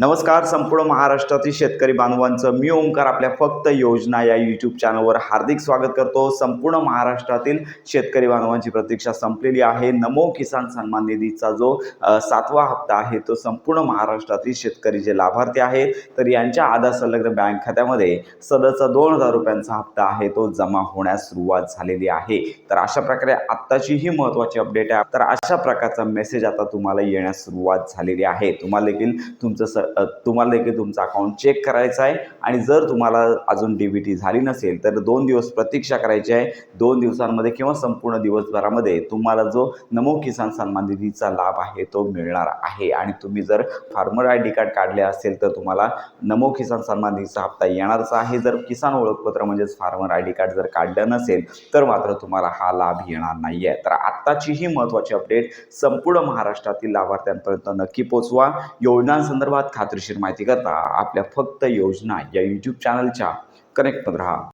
नमस्कार संपूर्ण महाराष्ट्रातील शेतकरी बांधवांचं मी ओंकार आपल्या फक्त योजना या यूट्यूब चॅनलवर हार्दिक स्वागत करतो. संपूर्ण महाराष्ट्रातील शेतकरी बांधवांची प्रतीक्षा संपलेली आहे. नमो किसान सन्मान निधीचा जो सातवा हप्ता आहे तो संपूर्ण महाराष्ट्रातील शेतकरी जे लाभार्थी आहेत तर यांच्या आधार संलग्न बँक खात्यामध्ये सदरचा दोन हजार रुपयांचा हप्ता आहे तो जमा होण्यास सुरुवात झालेली आहे. तर अशा प्रकारे आत्ताची ही महत्त्वाची अपडेट आहे. तर अशा प्रकारचा मेसेज आता तुम्हाला येण्यास सुरुवात झालेली आहे. तुम्हाला देखील तुमचं स तुम्हाला देखील तुमचं अकाउंट चेक करायचं आहे. आणि जर तुम्हाला अजून डी बी टी झाली नसेल तर दोन दिवस प्रतीक्षा करायची आहे. दोन दिवसांमध्ये किंवा संपूर्ण दिवसभरामध्ये तुम्हाला जो नमो किसान सन्मान निधीचा लाभ आहे तो मिळणार आहे. आणि तुम्ही जर फार्मर आय डी कार्ड काढले असेल तर तुम्हाला नमो किसान सन्मान निधीचा हप्ता येणारच आहे. जर किसान ओळखपत्र म्हणजेच फार्मर आय डी कार्ड जर काढलं नसेल तर मात्र तुम्हाला हा लाभ येणार नाही आहे तर आत्ताची ही महत्त्वाची अपडेट संपूर्ण महाराष्ट्रातील लाभार्थ्यांपर्यंत नक्की पोचवा योजनांसंदर्भात खात्रीशीर माहिती करता आपल्या फक्त योजना या यूट्यूब चॅनलच्या कनेक्टमध्ये राहा.